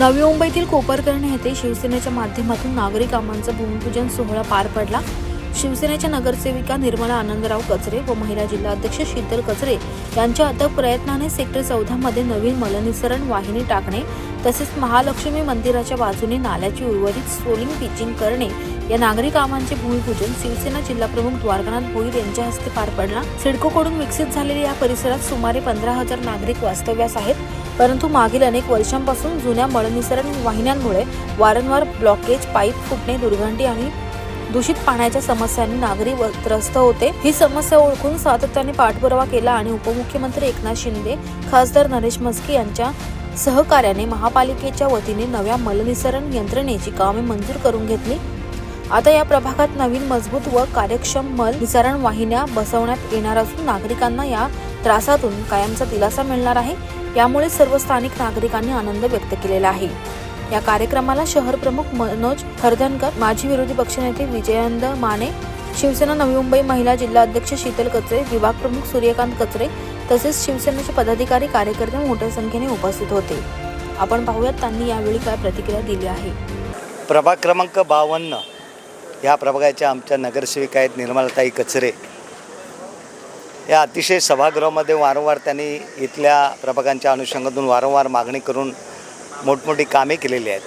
नवी मुंबईतील कोपरकर्ण येथे शिवसेनेच्या माध्यमातून नागरी कामांचा भूमिपूजन सोहळा पार पडला. शिवसेनेच्या नगरसेविका निर्मला आनंदराव कचरे व महिला जिल्हाध्यक्ष शीतल कचरे यांच्या अथक प्रयत्नाने सेक्टर चौदामध्ये नवीन मलनिसरण वाहिनी टाकणे तसेच महालक्ष्मी मंदिराच्या बाजूने नाल्याची उर्वरित सोलिंग पिचिंग करणे या नागरी कामांचे भूमिपूजन शिवसेना जिल्हाप्रमुख द्वारकानाथ भोईर यांच्या हस्ते पार पडला. सिडकोकडून विकसित झालेल्या या परिसरात सुमारे पंधरा हजार नागरिक वास्तव्यास आहेत. परंतु मागील अनेक वर्षांपासून जुन्या मळनिसरण वाहिन्यांमुळे वारंवार ब्लॉकेज पाईप फुटणे दुर्गंधी आणि दूषित पाण्याच्या समस्यांनी नागरिक व- त्रस्त होते. ही समस्या ओळखून सातत्याने पाठपुरावा केला आणि उपमुख्यमंत्री एकनाथ शिंदे खासदार नरेश म्हस्के यांच्या सहकार्याने महापालिकेच्या वतीने नव्या मलनिसरण यंत्रणेची कामे मंजूर करून घेतली. आता या प्रभागात नवीन मजबूत व कार्यक्षम मल विचारण वाहिन्या बसवण्यात येणार असून नागरिकांना या त्रासातून कायमचा दिलासा मिळणार आहे. यामुळे सर्व स्थानिक नागरिकांनी आनंद व्यक्त केलेला आहे. या कार्यक्रमाला शहर प्रमुख मनोज हरदनकर माजी विरोधी पक्षनेते विजयानंद माने शिवसेना नवी मुंबई महिला जिल्हा अध्यक्ष शीतल कचरे विभाग प्रमुख सूर्यकांत कचरे तसेच शिवसेनेचे पदाधिकारी कार्यकर्ते मोठ्या संख्येने उपस्थित होते. आपण पाहूयात त्यांनी यावेळी काय प्रतिक्रिया दिली आहे. प्रभाग क्रमांक बावन्न ह्या प्रभागाच्या आमच्या नगरसेविका आहेत निर्मलाताई कचरे. या अतिशय सभागृहामध्ये वारंवार त्यांनी इथल्या प्रभागांच्या अनुषंगातून वारंवार मागणी करून मोठमोठी कामे केलेली आहेत.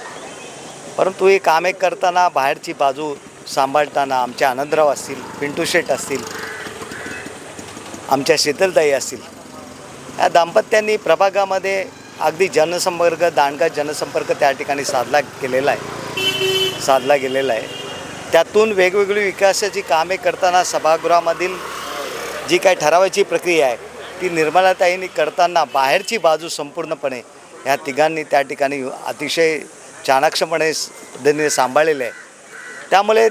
परंतु ही कामे करताना बाहेरची बाजू सांभाळताना आमचे आनंदराव असतील पिंटू शेठ असतील आमच्या शीतलताई असतील या दाम्पत्यांनी प्रभागामध्ये अगदी जनसंपर्क दांडगा जनसंपर्क त्या ठिकाणी साधला केलेला आहे. साधला गेलेला आहे. त्यातून वेगवेगळी विकासाची कामे करताना सभागृहामधील जी काही ठरावाची प्रक्रिया आहे ती निर्मलाताईंनी करताना बाहेरची बाजू संपूर्णपणे ह्या तिघांनी त्या ठिकाणी अतिशय चाणाक्षपणे पद्धतीने सांभाळलेलं आहे. त्यामुळे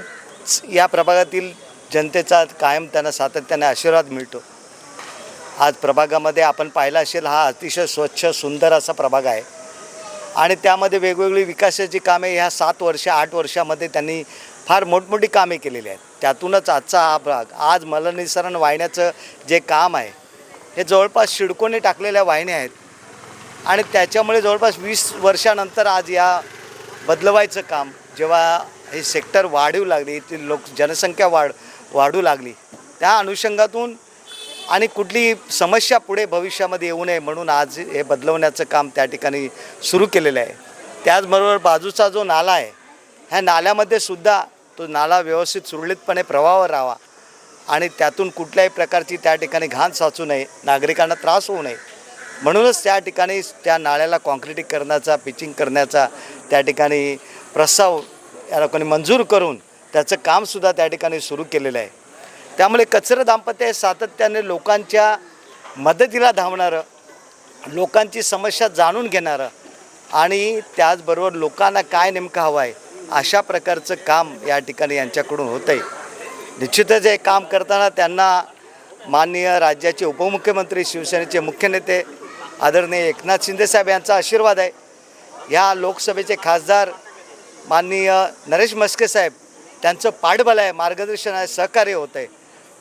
या प्रभागातील जनतेचा कायम त्यांना सातत्याने आशीर्वाद मिळतो. आज प्रभागामध्ये आपण पाहिला असेल हा अतिशय स्वच्छ सुंदर असा प्रभाग आहे. आणि त्यामध्ये वेगवेगळी विकासाची कामे ह्या सात वर्ष आठ वर्षामध्ये त्यांनी फार मोठमोठी कामे केलेली आहेत. त्यातूनच आजचा हा भाग आज मलनिसरण वाहिन्याचं जे काम आहे हे जवळपास शिडकोने टाकलेल्या वाहिन्या आहेत. आणि त्याच्यामुळे जवळपास वीस वर्षानंतर आज या बदलवायचं काम जेव्हा हे सेक्टर वाढू लागली ती लोक जनसंख्या वाढ वाढू लागली त्या अनुषंगातून आणि कुठली समस्या पुढे भविष्यामध्ये येऊ नये म्हणून आज हे बदलवण्याचं काम त्या ठिकाणी सुरू केलेलं आहे. त्याचबरोबर बाजूचा जो नाला आहे ह्या नाल्यामध्ये सुद्धा तो नाला व्यवस्थित सुरळीतपणे प्रवाहावर राहावा. आणि त्यातून कुठल्याही प्रकारची त्या ठिकाणी घाण साचू नये नागरिकांना त्रास होऊ नये. म्हणूनच त्या ठिकाणी त्या नाळ्याला नाल्याला करण्याचा पिचिंग करण्याचा त्या ठिकाणी प्रस्ताव या लोकांनी मंजूर करून त्याचं कामसुद्धा त्या ठिकाणी सुरू केलेलं आहे. त्यामुळे कचरं दाम्पत्य हे सातत्याने लोकांच्या मदतीला धावणारं लोकांची समस्या जाणून घेणारं आणि त्याचबरोबर लोकांना काय नेमकं हवं आहे अशा प्रकारचं काम या ठिकाणी यांच्याकडून होतं आहे निश्चितच हे काम करताना त्यांना माननीय राज्याचे उपमुख्यमंत्री शिवसेनेचे मुख्य नेते आदरणीय एकनाथ शिंदेसाहेब यांचा आशीर्वाद आहे. ह्या लोकसभेचे खासदार माननीय नरेश मस्के साहेब त्यांचं पाठबल आहे मार्गदर्शन आहे सहकार्य होतं आहे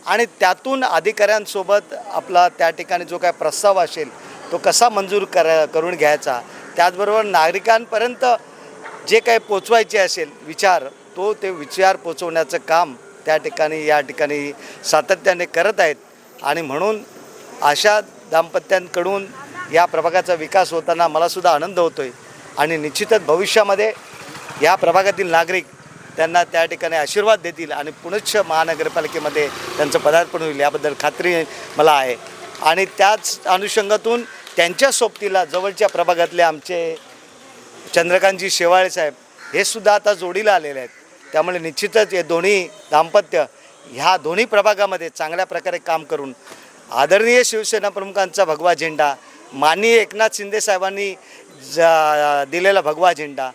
आणि त्यातून अधिकाऱ्यांसोबत आपला त्या ठिकाणी जो काय प्रस्ताव असेल तो कसा मंजूर कर करून घ्यायचा? त्याचबरोबर नागरिकांपर्यंत जे काही पोचवायचे असेल विचार तो ते विचार पोचवण्याचं काम त्या ठिकाणी या ठिकाणी सातत्याने करत आहेत. आणि म्हणून अशा दाम्पत्यांकडून या प्रभागाचा विकास होताना मलासुद्धा आनंद होतो आहे आणि निश्चितच भविष्यामध्ये या प्रभागातील नागरिक त्यांना त्या ठिकाणी आशीर्वाद देतील आणि पुनश्च महानगरपालिकेमध्ये त्यांचं पदार्पण होईल याबद्दल खात्री मला आहे. आणि त्याच अनुषंगातून त्यांच्या सोबतीला जवळच्या प्रभागातले आमचे चंद्रकांतजी शेवाळे साहेब हे सुद्धा आता जोडीला आलेले आहेत. त्यामुळे निश्चितच हे दोन्ही दाम्पत्य ह्या दोन्ही प्रभागामध्ये चांगल्या प्रकारे काम करून आदरणीय शिवसेना प्रमुखांचा भगवा झेंडा माननीय एकनाथ शिंदे साहेबांनी ज दिलेला भगवा झेंडा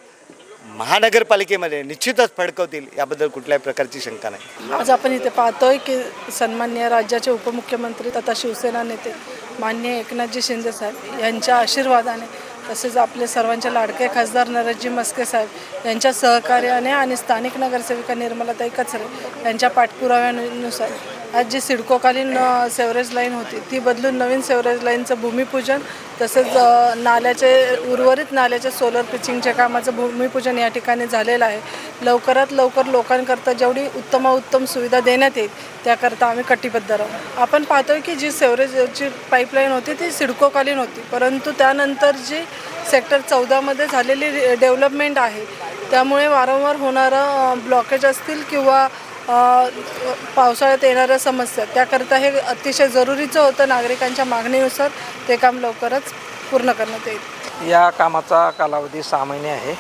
महानगरपालिकेमध्ये निश्चितच फडकवतील याबद्दल कुठल्याही प्रकारची शंका नाही. आज आपण इथे पाहतोय की सन्मान्य राज्याचे उपमुख्यमंत्री तथा शिवसेना नेते माननीय एकनाथजी शिंदे साहेब यांच्या आशीर्वादाने तसेच आपले सर्वांचे लाडके खासदार नरजी मस्के साहेब यांच्या सहकार्याने आणि स्थानिक नगरसेविका निर्मलाताई कचरे यांच्या पाठपुराव्यानुसार आज जी सिडकोकालीन सेवरेज लाईन होती ती बदलून नवीन सेवरेज लाईनचं भूमिपूजन तसेच नाल्याचे उर्वरित नाल्याच्या सोलर पिचिंगच्या कामाचं भूमिपूजन या ठिकाणी झालेलं आहे. लवकरात लवकर लोकांकरता जेवढी उत्तमोत्तम सुविधा देण्यात येईल त्याकरता आम्ही कटिबद्ध राहू. आपण पाहतोय की जी सेवरेजची पाईपलाईन होती ती सिडकोकालीन होती. परंतु त्यानंतर जी सेक्टर चौदामध्ये झालेली डेव्हलपमेंट आहे त्यामुळे वारंवार होणारं ब्लॉकेज असतील किंवा पावसाळ्यात येणाऱ्या समस्या त्याकरता हे अतिशय जरुरीचं होतं नागरिकांच्या मागणीनुसार ते काम लवकरच पूर्ण करण्यात येईल. या कामाचा कालावधी सहा महिने आहे.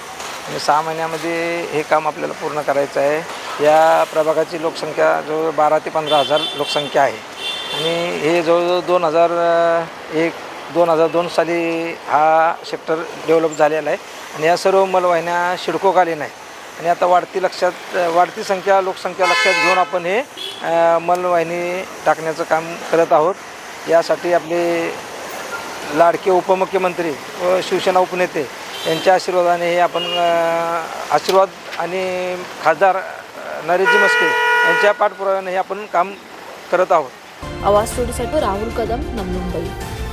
आणि सहा महिन्यामध्ये हे काम आपल्याला पूर्ण करायचं आहे. या प्रभागाची लोकसंख्या जवळ बारा ते पंधरा हजार लोकसंख्या आहे. आणि हे जवळजवळ दोन हजार एक दोन हजार दोन साली हा सेक्टर डेव्हलप झालेला आहे. आणि या सर्व मलवाहिन्या शिडकोकालीन आहे आणि आता वाढती लक्षात वाढती संख्या लोकसंख्या लक्षात घेऊन आपण हे मलवाहिनी टाकण्याचं काम करत आहोत. यासाठी आपले लाडके उपमुख्यमंत्री व शिवसेना उपनेते यांच्या आशीर्वादाने हे आपण आशीर्वाद आणि खासदार नरेजी मस्के यांच्या पाठपुराव्याने हे आपण काम करत आहोत. आवाज सोडीसाठी राहुल कदम नवी मुंबई.